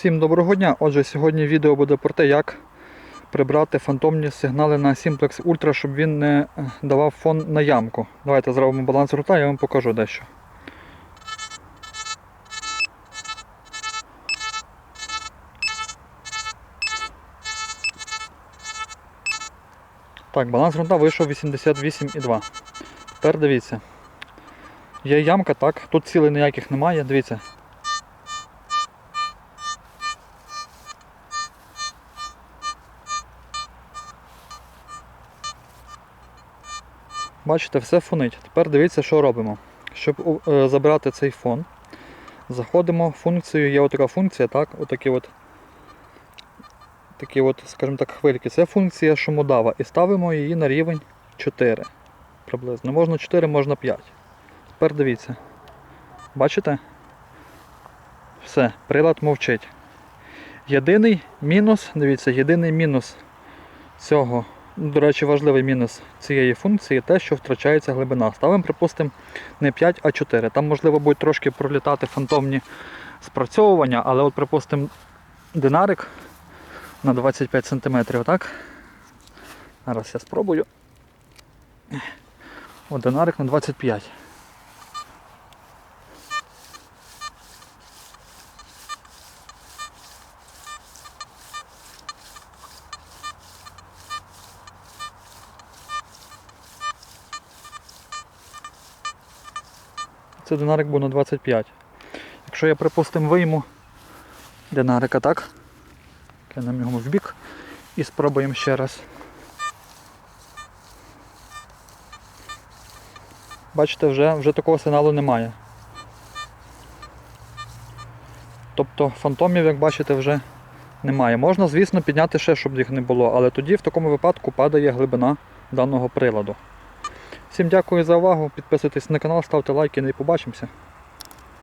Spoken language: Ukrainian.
Всім доброго дня! Отже, сьогодні відео буде про те, як прибрати фантомні сигнали на Simplex Ultra, щоб він не е, давав фон на ямку. Давайте зробимо баланс рута, я вам покажу дещо. Так, баланс грунта вийшов 88,2. Тепер дивіться. Є ямка, так, тут цілей ніяких немає, дивіться. Бачите, все фонить. Тепер дивіться, що робимо. Щоб е, забрати цей фон, заходимо в функцію, є отака функція, так, отакі от, такі от, скажімо так, хвильки. Це функція шумодава і ставимо її на рівень 4 приблизно. Можна 4, можна 5. Тепер дивіться. Бачите? Все, прилад мовчить. Єдиний мінус, дивіться, єдиний мінус цього, до речі, важливий мінус цієї функції те, що втрачається глибина. Ставимо, припустимо, не 5, а 4. Там, можливо, будуть трошки пролітати фантомні спрацьовування, але от, припустимо, динарик на 25 см, так? Зараз я спробую. От динарик на 25. Це динарик був на 25. Якщо я, припустимо, вийму динарика, так? Кинемо його в бік і спробуємо ще раз. Бачите, вже, вже такого сигналу немає. Тобто фантомів, як бачите, вже немає. Можна, звісно, підняти ще, щоб їх не було, але тоді в такому випадку падає глибина даного приладу. Всім дякую за увагу, підписуйтесь на канал, ставте лайки, ну і побачимося.